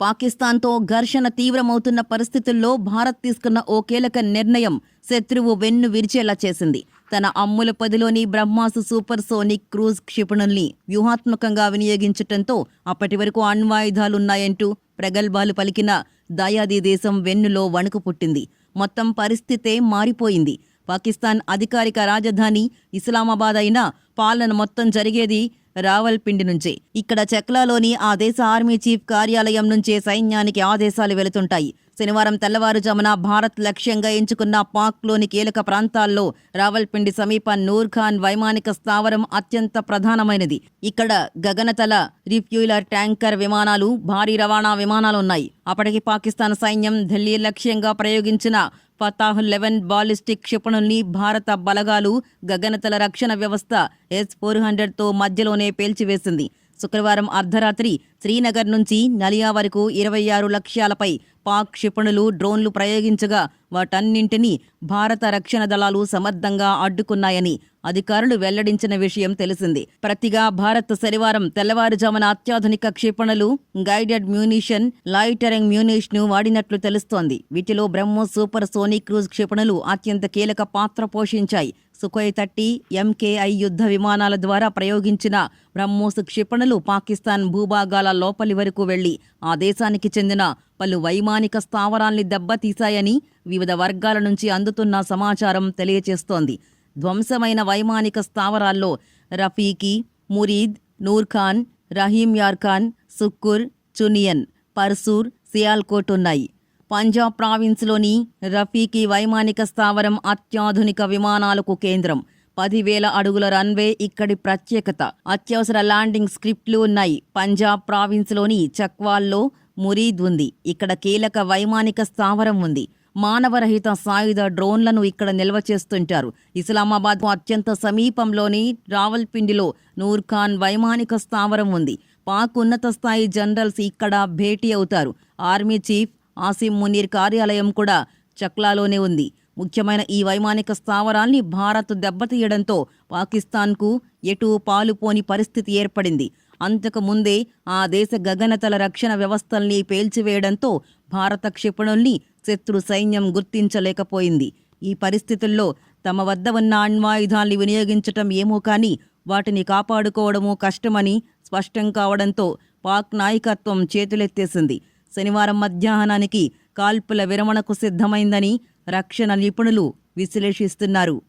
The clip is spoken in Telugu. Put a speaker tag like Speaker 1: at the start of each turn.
Speaker 1: పాకిస్తాన్తో ఘర్షణ తీవ్రమవుతున్న పరిస్థితుల్లో భారత్ తీసుకున్న ఓ కీలక నిర్ణయం శత్రువు వెన్ను విరిచేలా చేసింది. తన అమ్ముల పదిలోని బ్రహ్మాసు సూపర్ సోనిక్ క్రూజ్ క్షిపణుల్ని వ్యూహాత్మకంగా వినియోగించటంతో అప్పటి వరకు అణ్వాయుధాలున్నాయంటూ ప్రగల్భాలు పలికిన దయాది దేశం వెన్నులో వణుకు పుట్టింది. మొత్తం పరిస్థితే మారిపోయింది. పాకిస్తాన్ అధికారిక రాజధాని ఇస్లామాబాద్ అయినా పాలన మొత్తం జరిగేది రావల్పిండి నుంచి. ఇక్కడ చెక్లాలోని ఆ దేశ ఆర్మీ చీఫ్ కార్యాలయం నుంచే సైన్యానికి ఆదేశాలు వెళుతుంటాయి. శనివారం తెల్లవారుజామున భారత్ లక్ష్యంగా ఎంచుకున్న పాక్లోని కీలక ప్రాంతాల్లో రావల్పిండి సమీప నూర్ఖాన్ వైమానిక స్థావరం అత్యంత ప్రధానమైనది. ఇక్కడ గగనతల రిఫ్యూలర్ ట్యాంకర్ విమానాలు భారీ రవాణా విమానాలు ఉన్నాయి అప్పటికి పాకిస్తాన్ సైన్యం ఢిల్లీ లక్ష్యంగా ప్రయోగించిన ఫతాహ్ లెవెన్ బాలిస్టిక్ క్షిపణుల్ని భారత బలగాలు గగనతల రక్షణ వ్యవస్థ ఎస్ ఫోర్ హండ్రెడ్తో మధ్యలోనే పేల్చివేసింది. శుక్రవారం అర్ధరాత్రి శ్రీనగర్ నుంచి నలియా వరకు ఇరవై ఆరు లక్ష్యాలపై పాక్ క్షిపణులు డ్రోన్లు ప్రయోగించగా వాటన్నింటినీ భారత రక్షణ దళాలు సమర్థంగా అడ్డుకున్నాయని అధికారులు వెల్లడించిన విషయం తెలిసింది. ప్రతిగా భారత్ శనివారం తెల్లవారుజామున అత్యాధునిక క్షిపణులు గైడెడ్ మ్యూనిషన్ లైటరింగ్ మ్యూనిషన్ వాడినట్లు తెలుస్తోంది. వీటిలో బ్రహ్మోస్ సూపర్ సోనిక్ క్రూజ్ క్షిపణులు అత్యంత కీలక పాత్ర పోషించాయి. సుఖోయ్ థర్టీ ఎంకేఐ యుద్ధ విమానాల ద్వారా ప్రయోగించిన బ్రహ్మోస్ క్షిపణులు పాకిస్తాన్ భూభాగాల లోపలి వరకు వెళ్ళి ఆ దేశానికి చెందిన పలు వైమానిక స్థావరాల్ని దెబ్బతీశాయని వివిధ వర్గాల నుంచి అందుతున్న సమాచారం తెలియజేస్తోంది ధ్వంసమైన వైమానిక స్థావరాల్లో రఫీకి మురీద్ నూర్ఖాన్ రహీం యార్ఖాన్ సుక్కుర్ చునియన్ పర్సూర్ సియాల్కోట్ ఉన్నాయి. పంజాబ్ ప్రావిన్స్లోని రఫీకి వైమానిక స్థావరం అత్యాధునిక విమానాలకు కేంద్రం. పదివేల అడుగుల రన్వే ఇక్కడి ప్రత్యేకత. అత్యవసర ల్యాండింగ్ స్క్రిప్ట్లు ఉన్నాయి. పంజాబ్ ప్రావిన్స్లోని చక్వాల్లో మురీద్ ఉంది. ఇక్కడ కీలక వైమానిక స్థావరం ఉంది. మానవరహిత సాయుధ డ్రోన్లను ఇక్కడ నిల్వ చేస్తుంటారు. ఇస్లామాబాద్ అత్యంత సమీపంలోని రావల్పిండిలో నూర్ఖాన్ వైమానిక స్థావరం ఉంది. పాక్ ఉన్నత స్థాయి జనరల్స్ ఇక్కడ భేటీ అవుతారు. ఆర్మీ చీఫ్ ఆసిమ్ మునీర్ కార్యాలయం కూడా చక్లాలోనే ఉంది. ముఖ్యమైన ఈ వైమానిక స్థావరాల్ని భారత్ దెబ్బతీయడంతో పాకిస్తాన్కు ఎటూ పాలుపోని పరిస్థితి ఏర్పడింది. అంతకు ముందే ఆ దేశ గగనతల రక్షణ వ్యవస్థల్ని పేల్చివేయడంతో భారత క్షిపణుల్ని శత్రు సైన్యం గుర్తించలేకపోయింది. ఈ పరిస్థితుల్లో తమ వద్ద ఉన్న అణ్వాయుధాల్ని వినియోగించటం ఏమో కానీ వాటిని కాపాడుకోవడమూ కష్టమని స్పష్టం కావడంతో పాక్ నాయకత్వం చేతులెత్తేసింది. శనివారం మధ్యాహ్నానికి కాల్పుల విరమణకు సిద్ధమైందని రక్షణ నిపుణులు విశ్లేషిస్తున్నారు.